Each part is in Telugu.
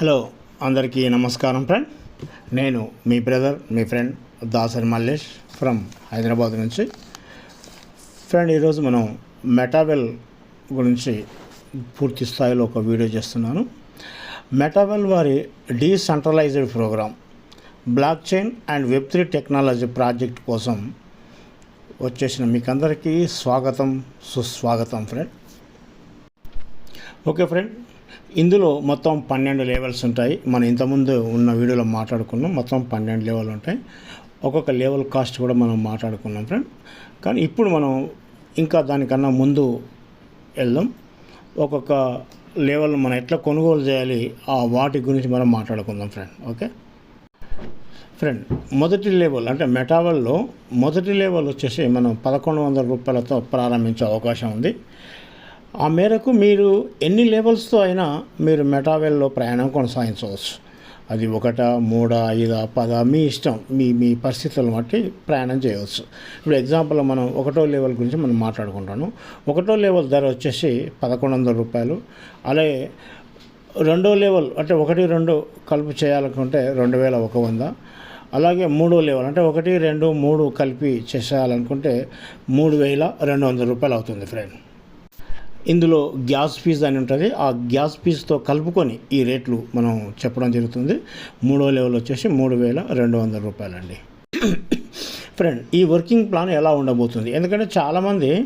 హలో అందరికీ నమస్కారం ఫ్రెండ్. నేను మీ బ్రదర్ మీ ఫ్రెండ్ దాసరి మల్లేష్ ఫ్రమ్ హైదరాబాద్ నుంచి. ఫ్రెండ్ ఈరోజు మనం మెటావెల్ గురించి పూర్తి స్థాయిలో ఒక వీడియో చేస్తున్నాను. మెటావెల్ వారి decentralised programme block chain and web three technology project కోసం వచ్చేసిన మీకందరికీ స్వాగతం సుస్వాగతం ఫ్రెండ్. ఓకే ఫ్రెండ్ ఇందులో మొత్తం పన్నెండు లెవెల్స్ ఉంటాయి. మనం ఇంతకుముందు ఉన్న వీడియోలో మాట్లాడుకున్నాం. మొత్తం పన్నెండు లెవెల్ ఉంటాయి. ఒక్కొక్క లెవెల్ కాస్ట్ కూడా మనం మాట్లాడుకున్నాం ఫ్రెండ్ కానీ ఇప్పుడు మనం ఇంకా దానికన్నా ముందు వెళ్దాం. ఒక్కొక్క లెవెల్ మనం ఎట్లా కొనుగోలు చేయాలి ఆ వాటి గురించి మనం మాట్లాడుకుందాం ఫ్రెండ్ ఓకే ఫ్రెండ్ మొదటి లెవెల్ అంటే మెటావెల్లో మొదటి లెవెల్ వచ్చేసి మనం పదకొండు వందల రూపాయలతో ప్రారంభించే అవకాశం ఉంది. ఆ మేరకు మీరు ఎన్ని లెవెల్స్తో అయినా మీరు మెటావెల్లో ప్రయాణం కొనసాగించవచ్చు. అది ఒకట మూడ ఐద పద మీ ఇష్టం మీ మీ పరిస్థితులను బట్టి ప్రయాణం చేయవచ్చు. ఇప్పుడు ఎగ్జాంపుల్ మనం ఒకటో లెవెల్ గురించి మనం మాట్లాడుకుంటాను. ఒకటో లెవెల్ ధర వచ్చేసి పదకొండు వందల రూపాయలు. అలాగే రెండో లెవెల్ అంటే ఒకటి రెండు కలుపు చేయాలనుకుంటే రెండు వేల ఒక వంద. అలాగే మూడో లెవెల్ అంటే ఒకటి రెండు మూడు కలిపి చేసేయాలనుకుంటే మూడు వేల రెండు వందల రూపాయలు అవుతుంది ఫ్రెండ్. ఇందులో గ్యాస్ ఫీజ్ అని ఉంటుంది. ఆ గ్యాస్ ఫీజుతో కలుపుకొని ఈ రేట్లు మనం చెప్పడం జరుగుతుంది. మూడో లెవెల్ వచ్చేసి మూడు వేల రెండు వందల రూపాయలండి. ఫ్రెండ్ ఈ వర్కింగ్ ప్లాన్ ఎలా ఉండబోతుంది? ఎందుకంటే చాలామంది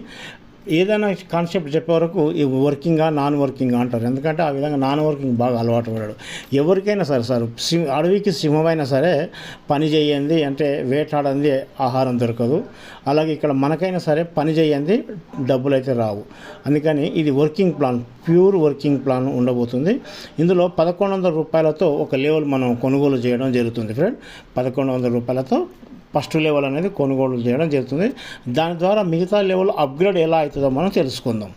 ఏదైనా కాన్సెప్ట్ చెప్పే వరకు ఈ వర్కింగా నాన్ వర్కింగ్ అంటారు. ఎందుకంటే ఆ విధంగా నాన్ వర్కింగ్ బాగా అలవాటు పడాడు ఎవరికైనా సరే సార్ సిం అడవికి సింహమైనా సరే పని చేయండి అంటే వేటాడంది ఆహారం దొరకదు. అలాగే ఇక్కడ మనకైనా సరే పని చేయండి డబ్బులు అయితే రావు. అందుకని ఇది working plan pure working plan ఉండబోతుంది. ఇందులో పదకొండు వందల రూపాయలతో ఒక లెవెల్ మనం కొనుగోలు చేయడం జరుగుతుంది ఫ్రెండ్ పదకొండు వందల రూపాయలతో ఫస్ట్ లెవెల్ అనేది కొనుగోలు చేయడం జరుగుతుంది. దాని ద్వారా మిగతా లెవెల్ అప్గ్రేడ్ ఎలా అవుతుందో మనం తెలుసుకుందాం.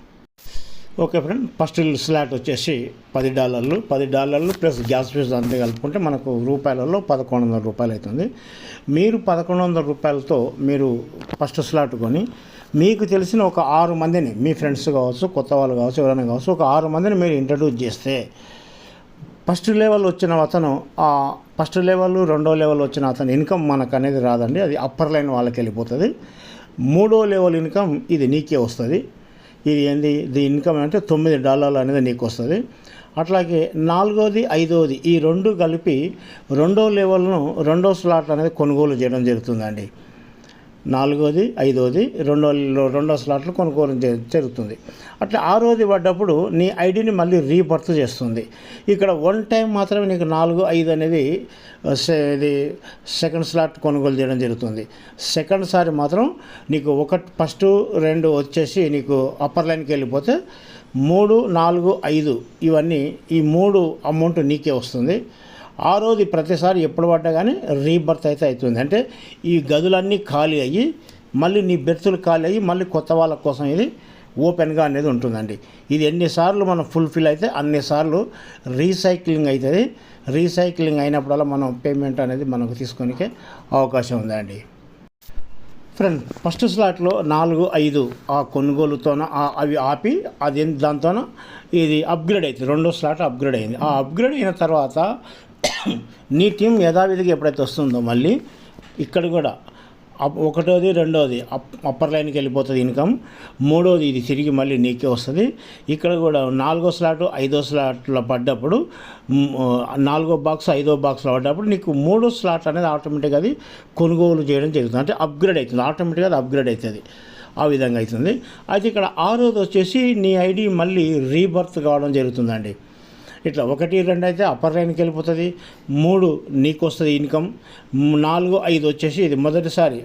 ఓకే ఫ్రెండ్ ఫస్ట్ స్లాట్ వచ్చేసి పది డాలర్లు. పది డాలర్లు ప్లస్ గ్యాస్ ఫీజు అంతే కలుపుకుంటే మనకు రూపాయలలో పదకొండు వందల రూపాయలు అవుతుంది. మీరు పదకొండు వందల రూపాయలతో మీరు ఫస్ట్ స్లాట్ కొని మీకు తెలిసిన ఒక ఆరు మందిని మీ ఫ్రెండ్స్ కావచ్చు కొత్త వాళ్ళు కావచ్చు ఎవరైనా కావచ్చు ఒక ఆరు మందిని మీరు ఇంట్రడ్యూస్ చేస్తే ఫస్ట్ లెవెల్ వచ్చిన అతను ఆ ఫస్ట్ లెవెల్ రెండో లెవెల్ వచ్చిన అతను ఇన్కమ్ మనకు అనేది రాదండి. అది అప్పర్ లైన్ వాళ్ళకి వెళ్ళిపోతుంది. మూడో లెవెల్ ఇన్కమ్ ఇది నీకే వస్తుంది. ఇది ఏంది? ఇది ఇన్కమ్ అంటే తొమ్మిది డాలర్లు అనేది నీకు వస్తుంది. అట్లాగే నాలుగోది ఐదోది ఈ రెండు కలిపి రెండో లెవెల్ను రెండో స్లాట్ అనేది కొనుగోలు చేయడం జరుగుతుందండి. నాలుగోది ఐదోది రెండో రెండో స్లాట్లు కొనుగోలు జరుగుతుంది. అట్లా ఆరోది పడ్డప్పుడు నీ ఐడిని మళ్ళీ రీబర్త్ చేస్తుంది. ఇక్కడ వన్ టైం మాత్రమే నీకు నాలుగు ఐదు అనేది ఇది సెకండ్ స్లాట్ కొనుగోలు చేయడం జరుగుతుంది. సెకండ్ సారి మాత్రం నీకు ఒకటి ఫస్ట్ రెండు వచ్చేసి నీకు అప్పర్ లైన్కి వెళ్ళిపోతే మూడు నాలుగు ఐదు ఇవన్నీ ఈ మూడు అమౌంట్ నీకే వస్తుంది. ఆ రోజు ప్రతిసారి ఎప్పుడు పడ్డా కానీ రీబర్త్ అయితే అవుతుంది. అంటే ఈ గదులన్నీ ఖాళీ అయ్యి మళ్ళీ నీ బెర్తులు ఖాళీ అయ్యి మళ్ళీ కొత్త వాళ్ళ కోసం ఇది ఓపెన్గా అనేది ఉంటుందండి. ఇది ఎన్నిసార్లు మనం ఫుల్ఫిల్ అయితే అన్నిసార్లు రీసైక్లింగ్ అవుతుంది. రీసైక్లింగ్ అయినప్పుడల్లా మనం పేమెంట్ అనేది మనకు తీసుకొనికే అవకాశం ఉందండి. ఫ్రెండ్ ఫస్ట్ స్లాట్లో నాలుగు ఐదు ఆ కొనుగోలుతోన అవి ఆపి అది దాంతోన ఇది అప్గ్రేడ్ అవుతుంది రెండో స్లాట్ అప్గ్రేడ్ అయింది. ఆ అప్గ్రేడ్ అయిన తర్వాత నీ టీం యథావిధిగా ఎప్పుడైతే వస్తుందో మళ్ళీ ఇక్కడ కూడా అప్- ఒకటోది రెండోది అప్ అప్పర్ లైన్కి వెళ్ళిపోతుంది ఇన్కమ్ మూడోది ఇది తిరిగి మళ్ళీ నీకే వస్తుంది. ఇక్కడ కూడా నాలుగో స్లాట్ ఐదో స్లాట్లో పడ్డప్పుడు నాలుగో బాక్స్ ఐదో బాక్స్లో పడ్డప్పుడు నీకు మూడో స్లాట్ అనేది ఆటోమేటిక్గా అది కొనుగోలు చేయడం జరుగుతుంది. అంటే అప్గ్రేడ్ అవుతుంది. ఆటోమేటిక్గా అది అప్గ్రేడ్ అవుతుంది. ఆ విధంగా అవుతుంది. అయితే ఇక్కడ ఆరోది వచ్చేసి నీ ఐడి మళ్ళీ రీబర్త్ కావడం జరుగుతుందండి. ఇట్లా ఒకటి రెండు అయితే అప్పర్ లైన్కి వెళ్ళిపోతుంది. మూడు నీకు వస్తుంది ఇన్కమ్. నాలుగు ఐదు వచ్చేసి ఇది మొదటిసారి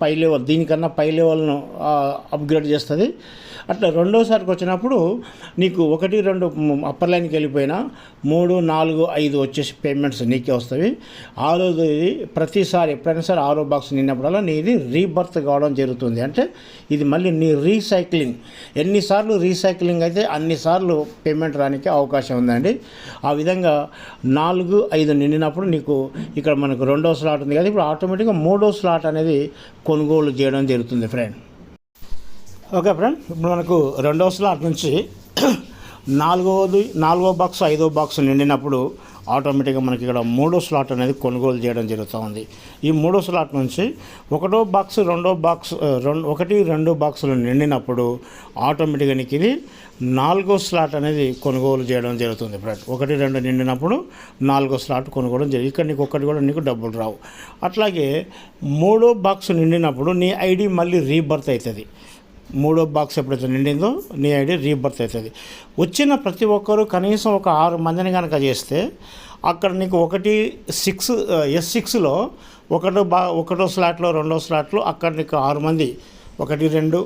పై లెవెల్ దీనికన్నా పై లెవెల్ను అప్గ్రేడ్ చేస్తుంది. అట్లా రెండోసారికి వచ్చినప్పుడు నీకు ఒకటి రెండు అప్పర్ లైన్కి వెళ్ళిపోయినా మూడు నాలుగు ఐదు వచ్చేసి పేమెంట్స్ నీకే వస్తాయి ఆరోది ఇది ప్రతిసారి ఎప్పుడైనా సరే ఆరో బాక్స్ నిన్నప్పుడల్లా నీది రీబర్త్ కావడం జరుగుతుంది. అంటే ఇది మళ్ళీ నీ రీసైక్లింగ్ ఎన్నిసార్లు రీసైక్లింగ్ అయితే అన్నిసార్లు పేమెంట్ రానికి అవకాశం ఉందండి. ఆ విధంగా నాలుగు ఐదు నిండినప్పుడు నీకు ఇక్కడ మనకు రెండో స్లాట్ ఉంది కదా ఇప్పుడు ఆటోమేటిక్గా మూడో స్లాట్ అనేది కొనుగోలు చేయడం జరుగుతుంది ఫ్రెండ్ ఓకే ఫ్రెండ్ ఇప్పుడు మనకు రెండో స్లాట్ నుంచి నాలుగోది నాలుగో బాక్స్ ఐదో బాక్స్ నిండినప్పుడు ఆటోమేటిక్గా మనకి ఇక్కడ మూడో స్లాట్ అనేది కొనుగోలు చేయడం జరుగుతూ ఉంది. ఈ మూడో స్లాట్ నుంచి ఒకటో బాక్స్ రెండో బాక్స్ రెండు ఒకటి రెండు బాక్సులు నిండినప్పుడు ఆటోమేటిక్గా ఇది నాలుగో స్లాట్ అనేది కొనుగోలు చేయడం జరుగుతుంది. ఫ్రెండ్ ఒకటి రెండు నిండినప్పుడు నాలుగో స్లాట్ కొనుగోలు జరుగుతుంది ఇక్కడ నీకు ఒక్కటి కూడా నీకు డబ్బులు రావు. అట్లాగే మూడో బాక్స్ నిండినప్పుడు నీ ఐడి మళ్ళీ రీబర్త్ అవుతుంది. మూడో బాక్స్ ఎప్పుడైతే నిండిందో నీ ఐడి రీబర్త్ అవుతుంది. వచ్చిన ప్రతి ఒక్కరు కనీసం ఒక ఆరు మందిని కనుక చేస్తే అక్కడ నీకు ఒకటి సిక్స్ ఎస్ సిక్స్లో ఒకటో బా ఒకటో స్లాట్లో రెండో స్లాట్లో అక్కడ నీకు ఆరు మంది ఒకటి రెండు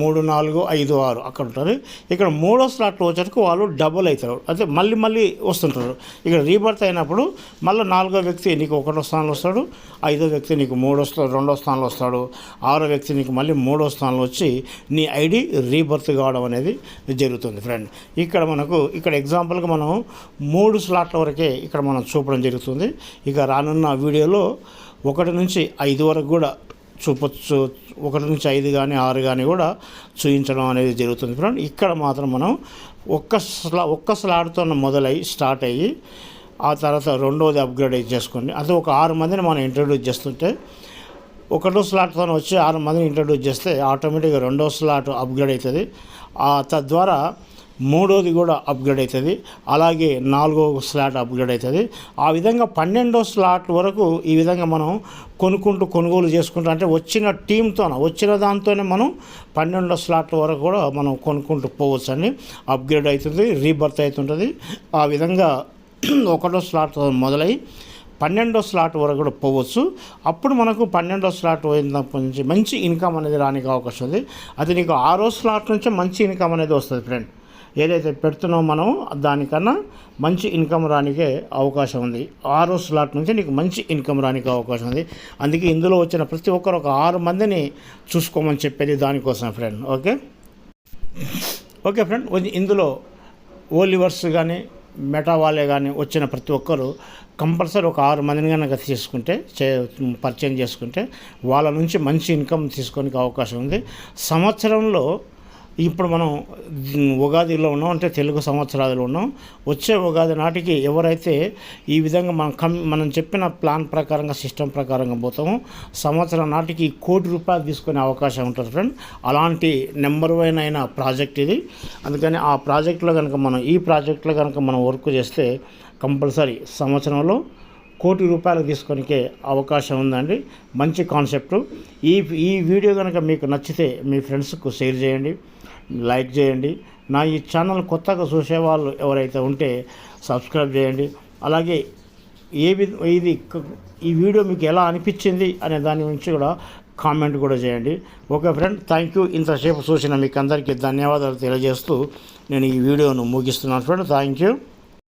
మూడు నాలుగు ఐదు ఆరు అక్కడ ఉంటారు ఇక్కడ మూడో స్లాట్లో వచ్చేటకు వాళ్ళు డబుల్ అవుతారు. అంటే మళ్ళీ మళ్ళీ వస్తుంటారు. ఇక్కడ రీబర్త్ అయినప్పుడు మళ్ళీ నాలుగో వ్యక్తి నీకు ఒకటో స్థానంలో వస్తాడు ఐదో వ్యక్తి నీకు మూడో స్థా రెండో స్థానంలో వస్తాడు ఆరో వ్యక్తి నీకు మళ్ళీ మూడో స్థానంలో వచ్చి నీ ఐడి రీబర్త్ కావడం అనేది జరుగుతుంది ఫ్రెండ్. ఇక్కడ మనకు ఇక్కడ ఎగ్జాంపుల్గా మనం మూడు స్లాట్ల వరకే ఇక్కడ మనం చూపడం జరుగుతుంది. ఇక రానున్న వీడియోలో ఒకటి నుంచి ఐదు వరకు కూడా చూపొచ్చు ఒకటి నుంచి ఐదు కానీ ఆరు కానీ కూడా చూపించడం అనేది జరుగుతుంది ఫ్రెండ్. ఇక్కడ మాత్రం మనం ఒక్క స్లా ఒక్క స్లాట్తో మొదలై స్టార్ట్ అయ్యి ఆ తర్వాత రెండోది అప్గ్రేడ్ చేసుకోండి. అంటే ఒక ఆరు మందిని మనం ఇంట్రడ్యూస్ చేస్తుంటే ఒకటో స్లాట్తో వచ్చి ఆరు మందిని ఇంట్రడ్యూస్ చేస్తే ఆటోమేటిక్గా రెండో స్లాట్ అప్గ్రేడ్ అవుతుంది. ఆ తద్వారా మూడోది కూడా అప్గ్రేడ్ అవుతుంది. అలాగే నాలుగో స్లాట్ అప్గ్రేడ్ అవుతుంది. ఆ విధంగా పన్నెండో స్లాట్ వరకు ఈ విధంగా మనం కొనుక్కుంటూ కొనుగోలు చేసుకుంటూ అంటే వచ్చిన టీంతో వచ్చిన దాంతోనే మనం పన్నెండో స్లాట్ వరకు కూడా మనం కొనుక్కుంటూ పోవచ్చు అండి అప్గ్రేడ్ అవుతుంది రీబర్త్ అవుతుంటుంది. ఆ విధంగా ఒకటో స్లాట్ మొదలై పన్నెండో స్లాట్ వరకు కూడా పోవచ్చు. అప్పుడు మనకు పన్నెండో స్లాట్ పోయినప్పటి నుంచి మంచి ఇన్కమ్ అనేది రానికి అవకాశం ఉంది. అది నీకు ఆరో స్లాట్ నుంచి మంచి ఇన్కమ్ అనేది వస్తుంది ఫ్రెండ్ ఏదైతే పెడుతున్నామో మనం దానికన్నా మంచి ఇన్కమ్ రానికే అవకాశం ఉంది. ఆరో స్లాట్ నుంచి నీకు మంచి ఇన్కమ్ రానికి అవకాశం ఉంది. అందుకే ఇందులో వచ్చిన ప్రతి ఒక్కరు ఒక ఆరు మందిని చూసుకోమని చెప్పేది దానికోసం ఫ్రెండ్ ఓకే? ఓకే ఫ్రెండ్ ఇందులో ఓలివర్స్ కానీ మెటావాలే కానీ వచ్చిన ప్రతి ఒక్కరు కంపల్సరీ ఒక ఆరు మందిని కనుక తీసుకుంటే చే పరిచయం చేసుకుంటే వాళ్ళ నుంచి మంచి ఇన్కమ్ తీసుకోనికి అవకాశం ఉంది. సంవత్సరంలో ఇప్పుడు మనం ఉగాదిలో ఉన్నాం అంటే తెలుగు సంవత్సరాలు ఉన్నాం. వచ్చే ఉగాది నాటికి ఎవరైతే ఈ విధంగా మనం కం మనం చెప్పిన ప్లాన్ ప్రకారంగా సిస్టమ్ ప్రకారంగా పోతామో సంవత్సరం నాటికి కోటి రూపాయలు తీసుకునే అవకాశం ఉంటుంది ఫ్రెండ్. అలాంటి నెంబర్ వన్ అయిన ప్రాజెక్ట్ ఇది. అందుకని ఆ ప్రాజెక్ట్లో కనుక మనం ఈ ప్రాజెక్ట్లో కనుక మనం వర్క్ చేస్తే కంపల్సరీ సంవత్సరంలో కోటి రూపాయలు తీసుకొనికే అవకాశం ఉందండి. మంచి కాన్సెప్ట్. ఈ ఈ వీడియో కనుక మీకు నచ్చితే మీ ఫ్రెండ్స్కు షేర్ చేయండి లైక్ చేయండి. నా ఈ ఛానల్ కొత్తగా చూసేవాళ్ళు ఎవరైతే ఉంటే సబ్స్క్రైబ్ చేయండి. అలాగే ఏ విధ ఇది ఈ వీడియో మీకు ఎలా అనిపించింది అనే దాని గురించి కూడా కామెంట్ కూడా చేయండి. Okay friend thank you. ఇంతసేపు చూసిన మీకు అందరికీ ధన్యవాదాలు తెలియజేస్తూ నేను ఈ వీడియోను ముగిస్తున్నాను. Friend thank you.